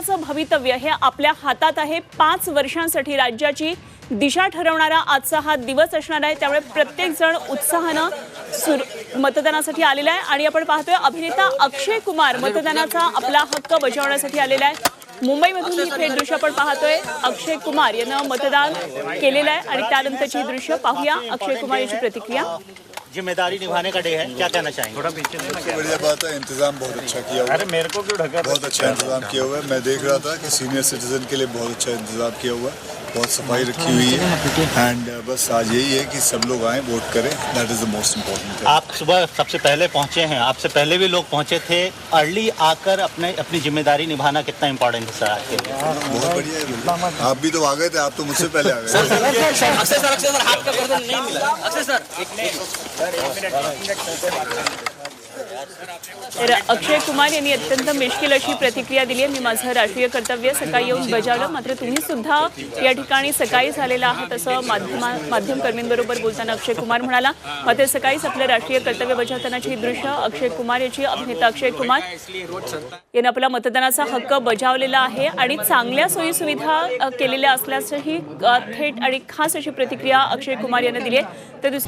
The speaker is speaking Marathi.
राज्याचं भवितव्य हे आपल्या हातात आहे. पाच वर्षांसाठी राज्याची दिशा ठरवणारा आजचा हा दिवस असणार आहे. त्यामुळे प्रत्येक जण उत्साहानं सुर मतदानासाठी आलेला आहे. आणि आपण पाहतोय अभिनेता अक्षय कुमार मतदानाचा आपला हक्क बजावण्यासाठी आलेला आहे. मुंबईमधून ही थेट दृश्य आपण पाहतोय. अक्षय कुमार यानं मतदान केलेलं आहे. आणि त्यानंतरची दृश्य पाहूया. अक्षय कुमार यांची प्रतिक्रिया. जिम्मेदारी निभाने का डे है? क्या कहना चाहेंगे? थोड़ा सबसे बढ़िया बात है इंतजाम बहुत अच्छा किया हुआ है। मेरे को क्यों ढका बहुत अच्छा इंतजाम किया हुआ है। मैं देख रहा था कि सीनियर सिटीजन के लिए बहुत अच्छा इंतजाम किया हुआ है। बहुत सफ़ाई रखी हुई है। एंड बस आज यही है कि सब लोग आए वोट करें। That is the most important आप सुबह सबसे पहले पहुँचे हैं। आपसे पहले भी लोग पहुँचे थे। अर्ली आकर अपने अपनी ज़िम्मेदारी निभाना कितना इम्पोर्टेंट है सर आपके बहुत बढ़िया है आप भी तो आ गए थे आप तो मुझसे पहले आ गए सर सर नहीं मिला। सर तर अक्षय कुमार यांनी अत्यंत मिश्किल अशी प्रतिक्रिया दिली आहे. मी माझं राष्ट्रीय कर्तव्य सकाळी येऊन बजावलं. मात्र तुम्ही सुद्धा या ठिकाणी सकाळी झालेला आहात असं माध्यमा माध्यमकर्मींबरोबर बोलताना अक्षय कुमार म्हणाला. मात्र सकाळीच आपलं राष्ट्रीय कर्तव्य बजावतानाची दृश्य अक्षय कुमार याची अभिनेता अक्षय कुमार यानं आपला मतदानाचा हक्क बजावलेला आहे आणि चांगल्या सोयी सुविधा केलेल्या असल्याचंही थेट आणि खास अशी प्रतिक्रिया अक्षय कुमार यांनी दिली आहे. तर